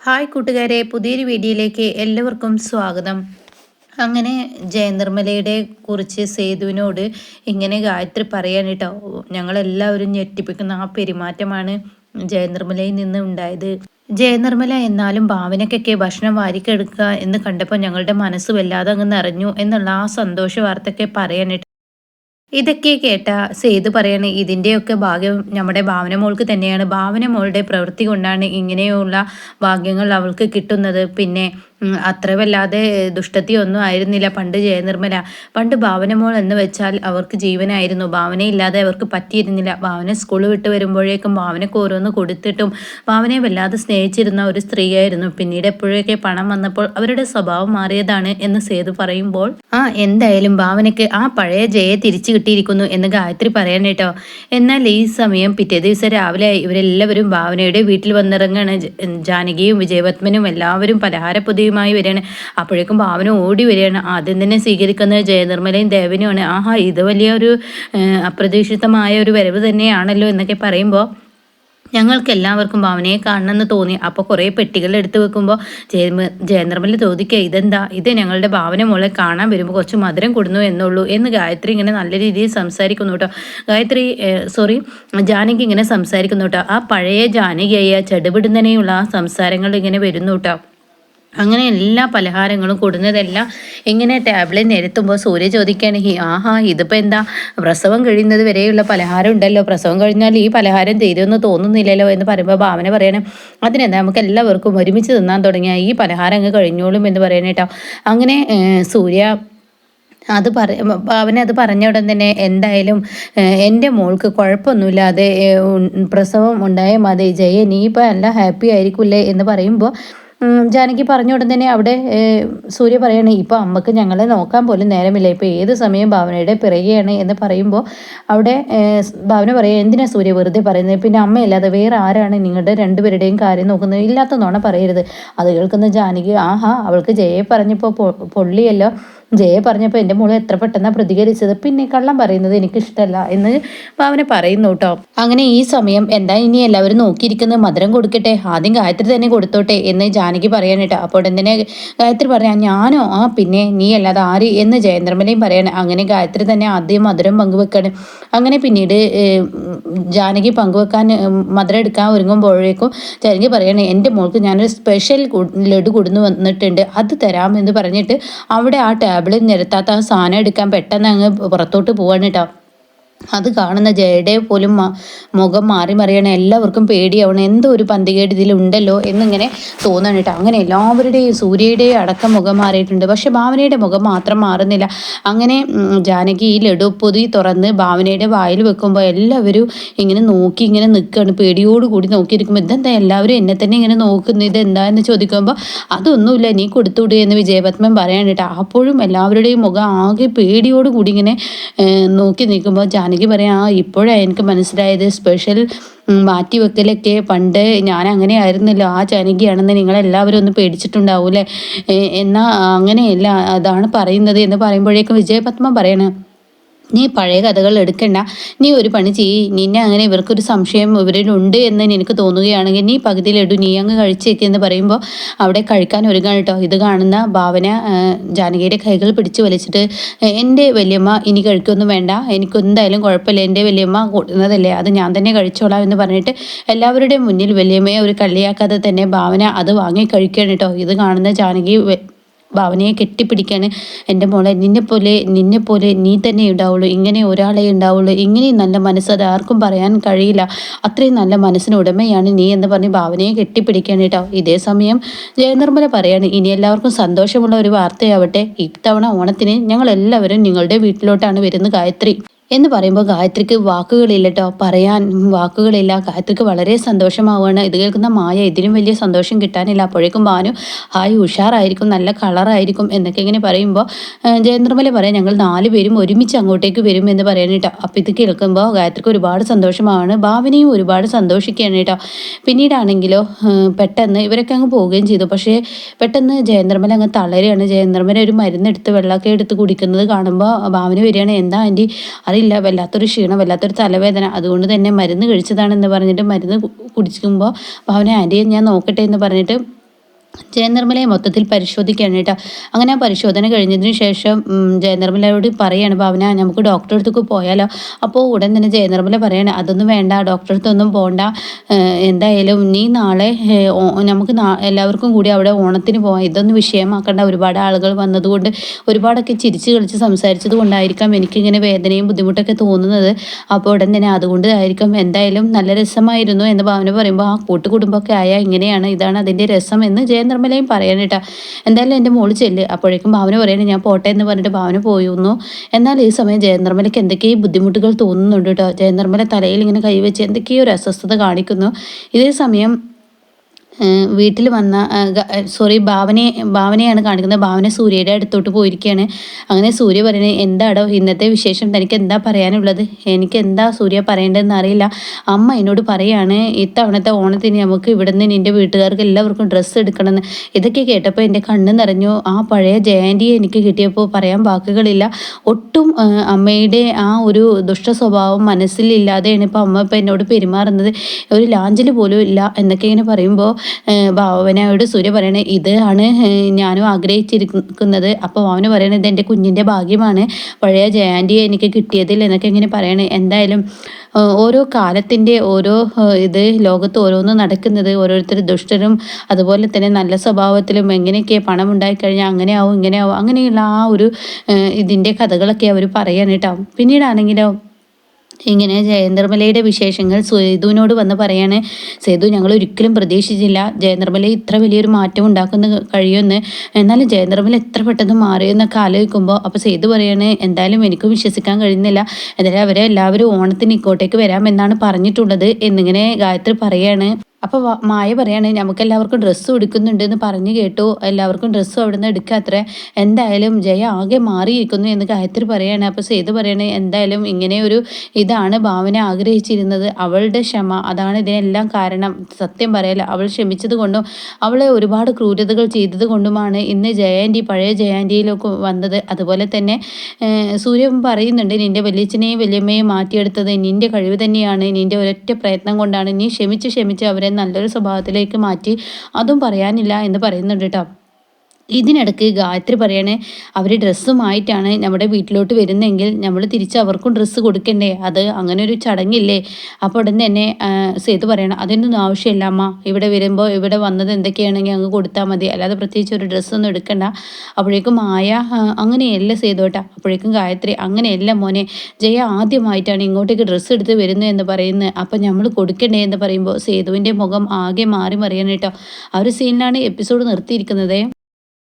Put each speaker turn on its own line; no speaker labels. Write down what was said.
Hi കൂട്ടുകാരെ പുതിയൊരു വീഡിയോയിലേക്ക് എല്ലാവർക്കും സ്വാഗതം. അങ്ങനെ ജയനിർമ്മലയുടെ കുറിച്ച് സേതുവിനോട് ഇങ്ങനെ ഗായത്രി പറയാൻ കേട്ടോ ഞങ്ങളെല്ലാവരും ഞെട്ടിപ്പിക്കുന്ന ആ പെരുമാറ്റമാണ് ജയനിർമ്മലയിൽ നിന്ന് ഉണ്ടായത്. ജയനിർമ്മല എന്നാലും ഭാവനക്കൊക്കെ ഭക്ഷണം വാരിക്കെടുക്കുക എന്ന് കണ്ടപ്പോൾ ഞങ്ങളുടെ മനസ്സ് വല്ലാതെ അങ്ങ് നിറഞ്ഞു എന്നുള്ള ആ സന്തോഷ വാർത്തയൊക്കെ പറയാനിട്ട് ഇതൊക്കെ കേട്ട സേതു പറയാണ് ഇതിന്റെയൊക്കെ ഭാഗ്യം നമ്മുടെ ഭാവന മോൾക്ക് തന്നെയാണ്. ഭാവന മോളുടെ പ്രവൃത്തി കൊണ്ടാണ് ഇങ്ങനെയുള്ള ഭാഗ്യങ്ങൾ അവൾക്ക് കിട്ടുന്നത്. പിന്നെ അത്ര വല്ലാതെ ദുഷ്ടത്തിയൊന്നും ആയിരുന്നില്ല. പണ്ട് ജയനിർമ്മല പണ്ട് ഭാവനമോൾ എന്ന് വെച്ചാൽ അവർക്ക് ജീവനായിരുന്നു. ഭാവനയില്ലാതെ അവർക്ക് പറ്റിയിരുന്നില്ല. ഭാവന സ്കൂൾ വിട്ട് വരുമ്പോഴേക്കും ഭാവനക്ക് ഓരോന്ന് കൊടുത്തിട്ടും ഭാവനയെ വല്ലാതെ സ്നേഹിച്ചിരുന്ന ഒരു സ്ത്രീയായിരുന്നു. പിന്നീട് എപ്പോഴൊക്കെ പണം വന്നപ്പോൾ അവരുടെ സ്വഭാവം മാറിയതാണ് എന്ന് സേതു പറയുമ്പോൾ ആ എന്തായാലും ഭാവനയ്ക്ക് ആ പഴയ ജയെ തിരിച്ചു കിട്ടിയിരിക്കുന്നു എന്ന് ഗായത്രി പറയാൻ കേട്ടോ. എന്നാൽ ഈ സമയം പിറ്റേ ദിവസം രാവിലെ ഇവരെല്ലാവരും ഭാവനയുടെ വീട്ടിൽ വന്നിറങ്ങാണ്. ജാനകിയും വിജയപത്മനും എല്ലാവരും പലഹാരപ്പൊതിയും ഭാവനയുമായി വരികയാണ്. അപ്പോഴേക്കും ഭാവന ഓടി വരികയാണ്. ആദ്യം തന്നെ സ്വീകരിക്കുന്നത് ജയനിർമ്മലയും ദേവനുമാണ്. ആഹാ ഇത് വലിയൊരു അപ്രതീക്ഷിതമായ ഒരു വരവ് തന്നെയാണല്ലോ എന്നൊക്കെ പറയുമ്പോൾ ഞങ്ങൾക്ക് എല്ലാവർക്കും ഭാവനയെ കാണണമെന്ന് തോന്നി. അപ്പോൾ കുറേ പെട്ടികൾ എടുത്ത് വെക്കുമ്പോൾ ജയ ജയനിർമ്മല ചോദിക്കുക ഇതെന്താ? ഇത് ഞങ്ങളുടെ ഭാവന മോളെ കാണാൻ വരുമ്പോൾ കുറച്ച് മധുരം കൊടുന്നു എന്നുള്ളൂ എന്ന് ഗായത്രി ഇങ്ങനെ നല്ല രീതിയിൽ സംസാരിക്കുന്നു കേട്ടോ. ഗായത്രി സോറി ജാനകി ഇങ്ങനെ സംസാരിക്കുന്നു കേട്ടോ. ആ പഴയ ജാനകിയായ ചെടുപിടുന്നനെയുള്ള ആ സംസാരങ്ങൾ ഇങ്ങനെ വരുന്നു കേട്ടോ. അങ്ങനെ എല്ലാ പലഹാരങ്ങളും കൊടുന്നതെല്ലാം ഇങ്ങനെ ടേബിളിൽ നിരത്തുമ്പോൾ സൂര്യ ചോദിക്കുകയാണ് ഹി ആഹാ ഇതിപ്പോൾ എന്താ? പ്രസവം കഴിയുന്നത് വരെയുള്ള പലഹാരം ഉണ്ടല്ലോ. പ്രസവം കഴിഞ്ഞാൽ ഈ പലഹാരം തീരുമെന്ന് തോന്നുന്നില്ലല്ലോ എന്ന് പറയുമ്പോൾ ഭാവന പറയണം അതിനെന്താ? നമുക്ക് എല്ലാവർക്കും ഒരുമിച്ച് തിന്നാൻ തുടങ്ങിയ ഈ പലഹാരം അങ്ങ് കഴിഞ്ഞോളും എന്ന് പറയണേട്ടോ അങ്ങനെ സൂര്യ അത് പറ അവനെ അത് പറഞ്ഞ ഉടൻ തന്നെ എന്തായാലും എന്റെ മോൾക്ക് കുഴപ്പമൊന്നുമില്ലാതെ പ്രസവം ഉണ്ടായ മതി ജയ നീ ഇപ്പം എല്ലാം ഹാപ്പി ആയിരിക്കില്ലേ എന്ന് പറയുമ്പോൾ ജാനകി പറഞ്ഞ ഉടൻ തന്നെ അവിടെ സൂര്യ പറയണേ ഇപ്പോൾ അമ്മയ്ക്ക് ഞങ്ങളെ നോക്കാൻ പോലും നേരമില്ല. ഇപ്പോൾ ഏത് സമയം ഭാവനയുടെ പിറകെയാണ്? എന്ന് പറയുമ്പോൾ അവിടെ ഭാവന പറയുക എന്തിനാ സൂര്യ വെറുതെ പറയുന്നത് പിന്നെ അമ്മയല്ലാതെ വേറെ ആരാണ് നിങ്ങളുടെ രണ്ടുപേരുടെയും കാര്യം നോക്കുന്നത്? ഇല്ലാത്ത പറയരുത്. അത് കേൾക്കുന്ന ജാനകി ആഹാ അവൾക്ക് ജയെ പറഞ്ഞപ്പോൾ പൊള്ളിയല്ലോ. ജയ പറഞ്ഞപ്പോൾ എന്റെ മോൾ എത്ര പെട്ടെന്നാണ് പ്രതികരിച്ചത്? പിന്നെ കള്ളം പറയുന്നത് എനിക്കിഷ്ടമല്ല എന്ന് ഭാവന പറയുന്നു കേട്ടോ. അങ്ങനെ ഈ സമയം എന്താ ഇനി എല്ലാവരും നോക്കിയിരിക്കുന്നത്? മധുരം കൊടുക്കട്ടെ ആദ്യം ഗായത്രി തന്നെ കൊടുത്തോട്ടെ എന്ന് ജാനകി പറയാനിട്ടോ അപ്പോൾ എന്തിനെ ഗായത്രി പറയാം ഞാനോ? ആ പിന്നെ നീ അല്ലാതെ ആര്? എന്ന് ജയന്ദ്രമലയും പറയാണ്. അങ്ങനെ ഗായത്രി തന്നെ ആദ്യം മധുരം പങ്കുവെക്കാണ്. അങ്ങനെ പിന്നീട് ജാനകി പങ്കുവെക്കാൻ മധുരം എടുക്കാൻ ഒരുങ്ങുമ്പോഴേക്കും ജാനകി പറയണേ എന്റെ മോൾക്ക് ഞാനൊരു സ്പെഷ്യൽ ലഡു കൊടുന്നു വന്നിട്ടുണ്ട്. അത് തരാം എന്ന് പറഞ്ഞിട്ട് അവിടെ ആ ടേബിളിൽ നിരത്താത്ത സാധനം എടുക്കാൻ പെട്ടെന്ന് അങ്ങ് പുറത്തോട്ട് പോവാണ് കേട്ടോ അത് കാണുന്ന ജയയുടെ പോലും മുഖം മാറി മറിയണ. എല്ലാവർക്കും പേടിയാവണം. എന്തോ ഒരു പന്തികേട് ഇതിലുണ്ടല്ലോ എന്നിങ്ങനെ തോന്നണം കേട്ടോ. അങ്ങനെ എല്ലാവരുടെയും സൂര്യയുടെയും അടക്കം മുഖം മാറിയിട്ടുണ്ട്. പക്ഷെ ഭാവനയുടെ മുഖം മാത്രം മാറുന്നില്ല. അങ്ങനെ ജാനകി ഈ ലഡു പൊതി തുറന്ന് ഭാവനയുടെ വായിൽ വെക്കുമ്പോൾ എല്ലാവരും ഇങ്ങനെ നോക്കി ഇങ്ങനെ നിൽക്കുകയാണ് പേടിയോടുകൂടി നോക്കിയിരിക്കുമ്പോൾ ഇതെന്താ എല്ലാവരും എന്നെ തന്നെ ഇങ്ങനെ നോക്കുന്നു? ഇതെന്താ? എന്ന് ചോദിക്കുമ്പോൾ അതൊന്നുമില്ല നീ കൊടുത്തുവിടുക എന്ന് വിജയപത്മൻ പറയാൻ കേട്ടോ. അപ്പോഴും എല്ലാവരുടെയും മുഖം ആകെ പേടിയോടുകൂടി ഇങ്ങനെ നോക്കി നിൽക്കുമ്പോൾ ജാന ജാനകി പറയാം ഇപ്പോഴാണ് എനിക്ക് മനസ്സിലായത്. സ്പെഷ്യൽ മാറ്റി വെക്കലൊക്കെ പണ്ട് ഞാൻ അങ്ങനെ ആയിരുന്നല്ലോ. ആ ജാനകിയാണെന്ന് നിങ്ങളെല്ലാവരും ഒന്ന് പേടിച്ചിട്ടുണ്ടാവൂലേ എന്നാൽ അങ്ങനെയല്ല. അതാണ് പറയുന്നത് എന്ന് പറയുമ്പോഴേക്കും വിജയപത്മ പറയണേ നീ പഴയ കഥകൾ എടുക്കണ്ട. നീ ഒരു പണി ചെയ്യ്. നിന്നെ അങ്ങനെ ഇവർക്കൊരു സംശയം ഇവരിലുണ്ട് എന്ന് എനിക്ക് തോന്നുകയാണെങ്കിൽ നീ പകുതിയിലിടു നീ അങ്ങ് കഴിച്ചേക്ക് എന്ന് പറയുമ്പോൾ അവിടെ കഴിക്കാൻ ഒരുങ്ങാൻ കേട്ടോ. ഇത് കാണുന്ന ഭാവന ജാനകിയുടെ കൈകൾ പിടിച്ച് വലിച്ചിട്ട് എന്റെ വലിയമ്മ ഇനി കഴിക്കൊന്നും വേണ്ട. എനിക്കെന്തായാലും കുഴപ്പമില്ല. എന്റെ വലിയമ്മ കൊടുക്കുന്നതല്ലേ അത് ഞാൻ തന്നെ കഴിച്ചോളാം എന്ന് പറഞ്ഞിട്ട് എല്ലാവരുടെയും മുന്നിൽ വലിയമ്മയെ ഒരു കള്ളിയാക്കാതെ തന്നെ ഭാവന അത് വാങ്ങി കഴിക്കുകയാണ് കേട്ടോ. ഇത് കാണുന്ന ജാനകി ഭാവനയെ കെട്ടിപ്പിടിക്കാൻ എന്റെ മോളെ നിന്നെപ്പോലെ നിന്നെപ്പോലെ നീ തന്നെ ഉണ്ടാവുള്ളൂ ഇങ്ങനെ ഒരാളെ ഉണ്ടാവുള്ളൂ ഇങ്ങനെയും നല്ല മനസ്സ് അത് ആർക്കും പറയാൻ കഴിയില്ല അത്രയും നല്ല മനസ്സിന് ഉടമയാണ് നീ എന്ന് പറഞ്ഞ് ഭാവനയെ കെട്ടിപ്പിടിക്കാണ് കേട്ടോ. ഇതേ സമയം ജയനിർമ്മല പറയാണ് ഇനി എല്ലാവർക്കും സന്തോഷമുള്ള ഒരു വാർത്തയാവട്ടെ. ഇത്തവണ ഓണത്തിന് ഞങ്ങൾ എല്ലാവരും നിങ്ങളുടെ വീട്ടിലോട്ടാണ് വരുന്നത് ഗായത്രി. എന്ന് പറയുമ്പോൾ ഗായത്രിക്ക് വാക്കുകളില്ല കേട്ടോ പറയാൻ വാക്കുകളില്ല. ഗായത്രിക്ക് വളരെ സന്തോഷമാവുകയാണ്. ഇത് കേൾക്കുന്ന മായ ഇതിനും വലിയ സന്തോഷം കിട്ടാനില്ല. അപ്പോഴേക്കും ഭാനു ഹായ് ഉഷാറായിരിക്കും നല്ല കളറായിരിക്കും എന്നൊക്കെ ഇങ്ങനെ പറയുമ്പോൾ ജയന്ദ്രമല പറയാം ഞങ്ങൾ നാല് പേരും ഒരുമിച്ച് അങ്ങോട്ടേക്ക് വരും എന്ന് പറയാൻ കേട്ടോ അപ്പോൾ ഇത് കേൾക്കുമ്പോൾ ഗായത്രിക്ക് ഒരുപാട് സന്തോഷമാണ് ഭാവനയും ഒരുപാട് സന്തോഷിക്കുകയാണ് കേട്ടോ പിന്നീടാണെങ്കിലോ പെട്ടെന്ന് ഇവരൊക്കെ അങ്ങ് പോവുകയും ചെയ്തു. പക്ഷേ പെട്ടെന്ന് ജയന്ദ്രമല അങ്ങ് തളരുകയാണ്. ജയന്ദ്രമല ഒരു മരുന്നെടുത്ത് വെള്ളമൊക്കെ എടുത്ത് കുടിക്കുന്നത് കാണുമ്പോൾ ഭാവന വരികയാണ്. എന്താ ആന്റി? അറിയില്ല വല്ലാത്തൊരു ക്ഷീണം വല്ലാത്തൊരു തലവേദന. അതുകൊണ്ട് തന്നെ മരുന്ന് കഴിച്ചതാണെന്ന് പറഞ്ഞിട്ട് മരുന്ന് കുടിക്കുമ്പോൾ അവനെ ആന്റിയെ ഞാൻ നോക്കട്ടെ എന്ന് പറഞ്ഞിട്ട് ജയനിർമ്മലയെ മൊത്തത്തിൽ പരിശോധിക്കുകയാണ് കേട്ടോ. അങ്ങനെ പരിശോധന കഴിഞ്ഞതിന് ശേഷം ജയനിർമ്മലയോട് പറയാണ് ഭാവന നമുക്ക് ഡോക്ടറെ അടുത്തേക്ക് പോയാലോ? അപ്പോൾ ഉടൻ തന്നെ ജയനിർമ്മല പറയാണ് അതൊന്നും വേണ്ട ഡോക്ടറെ അടുത്തൊന്നും പോകണ്ട എന്തായാലും നീ നാളെ നമുക്ക് എല്ലാവർക്കും കൂടി അവിടെ ഓണത്തിന് പോകാം ഇതൊന്നും വിഷയമാക്കേണ്ട. ഒരുപാട് ആളുകൾ വന്നതുകൊണ്ട് ഒരുപാടൊക്കെ ചിരിച്ച് കളിച്ച് സംസാരിച്ചത് കൊണ്ടായിരിക്കാം എനിക്കിങ്ങനെ വേദനയും ബുദ്ധിമുട്ടൊക്കെ തോന്നുന്നത്. അപ്പോൾ ഉടൻ തന്നെ അതുകൊണ്ട് ആയിരിക്കും. എന്തായാലും നല്ല രസമായിരുന്നു എന്ന് ഭാവന പറയുമ്പോൾ ആ കൂട്ടുകുടുംബമൊക്കെ ആയാൽ ഇങ്ങനെയാണ് ഇതാണ് അതിന്റെ രസം എന്ന് ജയനിർമ്മല നിർമ്മലയും പറയണം കേട്ടോ എന്തായാലും എന്റെ മോൾ ചെല്ല്. അപ്പോഴേക്കും ഭാവന പറയണേ ഞാൻ പോട്ടെ എന്ന് പറഞ്ഞിട്ട് ഭാവന പോയിരുന്നു. എന്നാൽ ഈ സമയം ജയനിർമ്മലയ്ക്ക് എന്തൊക്കെയോ ബുദ്ധിമുട്ടുകൾ തോന്നുന്നുണ്ട് കേട്ടോ ജയനിർമ്മല തലയിൽ ഇങ്ങനെ കൈവച്ച് എന്തൊക്കെയോ ഒരു അസ്വസ്ഥത കാണിക്കുന്നു. ഇതേ സമയം വീട്ടിൽ വന്ന സോറി ഭാവനയെ ഭാവനയാണ് കാണിക്കുന്നത്. ഭാവന സൂര്യയുടെ അടുത്തോട്ട് പോയിരിക്കുകയാണ് അങ്ങനെ സൂര്യ പറയുന്നത് എന്താടോ ഇന്നത്തെ വിശേഷം? തനിക്ക് എന്താ പറയാനുള്ളത്? എനിക്ക് എന്താ സൂര്യ പറയേണ്ടതെന്ന് അറിയില്ല. അമ്മ എന്നോട് പറയാണ് ഇത്തവണത്തെ ഓണത്തിന് നമുക്ക് ഇവിടെ നിന്ന് നിന്റെ വീട്ടുകാർക്ക് എല്ലാവർക്കും ഡ്രസ്സ് എടുക്കണമെന്ന്. ഇതൊക്കെ കേട്ടപ്പോൾ എന്റെ കണ്ണ് നിറഞ്ഞു. ആ പഴയ ജയന്റിയെ എനിക്ക് കിട്ടിയപ്പോൾ പറയാൻ വാക്കുകളില്ല. ഒട്ടും അമ്മയുടെ ആ ഒരു ദുഷ്ട സ്വഭാവം മനസ്സിലില്ലാതെയാണ് ഇപ്പോൾ അമ്മ ഇപ്പോൾ എന്നോട് പെരുമാറുന്നത്. ഒരു ലാഞ്ചിൽ പോലും ഇല്ല എന്നൊക്കെ ഇങ്ങനെ പറയുമ്പോൾ ഭാവനയോട് സൂര്യ പറയണേ ഇതാണ് ഞാനും ആഗ്രഹിച്ചിരിക്കുന്നത്. അപ്പോൾ ഭാവന പറയണത് എന്റെ കുഞ്ഞിന്റെ ഭാഗ്യമാണ്. പഴയ ജയാന്റി എനിക്ക് കിട്ടിയതിൽ എന്നൊക്കെ ഇങ്ങനെ പറയണേ. എന്തായാലും ഓരോ കാലത്തിന്റെ ഓരോ ഇത് ലോകത്ത് ഓരോന്നും നടക്കുന്നത് ഓരോരുത്തർ ദുഷ്ടരും അതുപോലെ തന്നെ നല്ല സ്വഭാവത്തിലും എങ്ങനെയൊക്കെ പണം ഉണ്ടായിക്കഴിഞ്ഞാൽ അങ്ങനെ ആവും ഇങ്ങനെ ആവും അങ്ങനെയുള്ള ആ ഒരു ഇതിന്റെ കഥകളൊക്കെ അവർ പറയാൻ കേട്ടോ. പിന്നീടാണെങ്കിലോ? ഇങ്ങനെ ജയനിർമ്മലയുടെ വിശേഷങ്ങൾ സേതുവിനോട് വന്ന് പറയാണ് സേതു ഞങ്ങൾ ഒരിക്കലും പ്രതീക്ഷിച്ചില്ല ജയനിർമ്മല ഇത്ര വലിയൊരു മാറ്റം ഉണ്ടാക്കുന്ന കഴിയുമെന്ന്. എന്നാലും ജയനിർമ്മല എത്ര പെട്ടെന്ന് മാറിയെന്നൊക്കെ ആലോചിക്കുമ്പോൾ അപ്പോൾ സേതു പറയാണ് എന്തായാലും എനിക്ക് വിശ്വസിക്കാൻ കഴിയുന്നില്ല. എന്തായാലും അവരെ എല്ലാവരും ഓണത്തിന് ഇക്കോട്ടേക്ക് വരാമെന്നാണ് പറഞ്ഞിട്ടുള്ളത് എന്നിങ്ങനെ ഗായത്രി പറയാണ്. അപ്പോൾ മായ പറയാണ് നമുക്ക് എല്ലാവർക്കും ഡ്രസ്സ് എടുക്കുന്നുണ്ട് എന്ന് പറഞ്ഞു കേട്ടു. എല്ലാവർക്കും ഡ്രസ്സ് അവിടെ നിന്ന് എടുക്കുക എന്തായാലും ജയ ആകെ മാറിയിരിക്കുന്നു എന്ന് ഗായത്രി പറയാണ്. അപ്പോൾ സേതു പറയാണ് എന്തായാലും ഇങ്ങനെ ഒരു ഇതാണ് ഭാവന ആഗ്രഹിച്ചിരുന്നത്. അവളുടെ ക്ഷമ അതാണ് ഇതിനെല്ലാം കാരണം. സത്യം പറയല അവൾ ക്ഷമിച്ചത് കൊണ്ടും അവളെ ഒരുപാട് ക്രൂരതകൾ ചെയ്തത് കൊണ്ടുമാണ് ഇന്ന് ജയാന്റി പഴയ ജയാന്റിയിലൊക്കെ വന്നത്. അതുപോലെ തന്നെ സൂര്യൻ പറയുന്നുണ്ട് നിന്റെ വലിയച്ഛനെയും വലിയമ്മയെയും മാറ്റിയെടുത്തത് നിന്റെ കഴിവ് തന്നെയാണ്. നിന്റെ ഒരൊറ്റ പ്രയത്നം കൊണ്ടാണ്. നീ ക്ഷമിച്ച് ക്ഷമിച്ച് അവരെ നല്ലൊരു സ്വഭാവത്തിലേക്ക് മാറ്റി അതും പറയാനില്ല എന്ന് പറയുന്നുണ്ട് കേട്ടോ. ഇതിനിടയ്ക്ക് ഗായത്രി പറയണേ അവർ ഡ്രസ്സുമായിട്ടാണ് നമ്മുടെ വീട്ടിലോട്ട് വരുന്നതെങ്കിൽ നമ്മൾ തിരിച്ച് അവർക്കും ഡ്രസ്സ് കൊടുക്കണ്ടേ? അത് അങ്ങനെ ഒരു ചടങ്ങില്ലേ? അപ്പോൾ ഉടനെ തന്നെ സേതു പറയണം അതിനൊന്നും ആവശ്യമില്ല അമ്മ. ഇവിടെ വരുമ്പോൾ ഇവിടെ വന്നത് എന്തൊക്കെയാണെങ്കിൽ അങ്ങ് കൊടുത്താൽ മതി. അല്ലാതെ പ്രത്യേകിച്ച് ഒരു ഡ്രസ്സൊന്നും എടുക്കണ്ട. അപ്പോഴേക്കും മായ അങ്ങനെയല്ല സേതുട്ടാ. അപ്പോഴേക്കും ഗായത്രി അങ്ങനെയല്ല മോനെ. ജയ ആദ്യമായിട്ടാണ് ഇങ്ങോട്ടേക്ക് ഡ്രസ്സ് എടുത്ത് വരുന്നത് എന്ന് പറയുന്നത്. അപ്പം നമ്മൾ കൊടുക്കണ്ടേ എന്ന് പറയുമ്പോൾ സേതുവിന്റെ മുഖം ആകെ മാറി മറിയണം കേട്ടോ. ആ ഒരു സീനിലാണ് എപ്പിസോഡ് നിർത്തിയിരിക്കുന്നത്.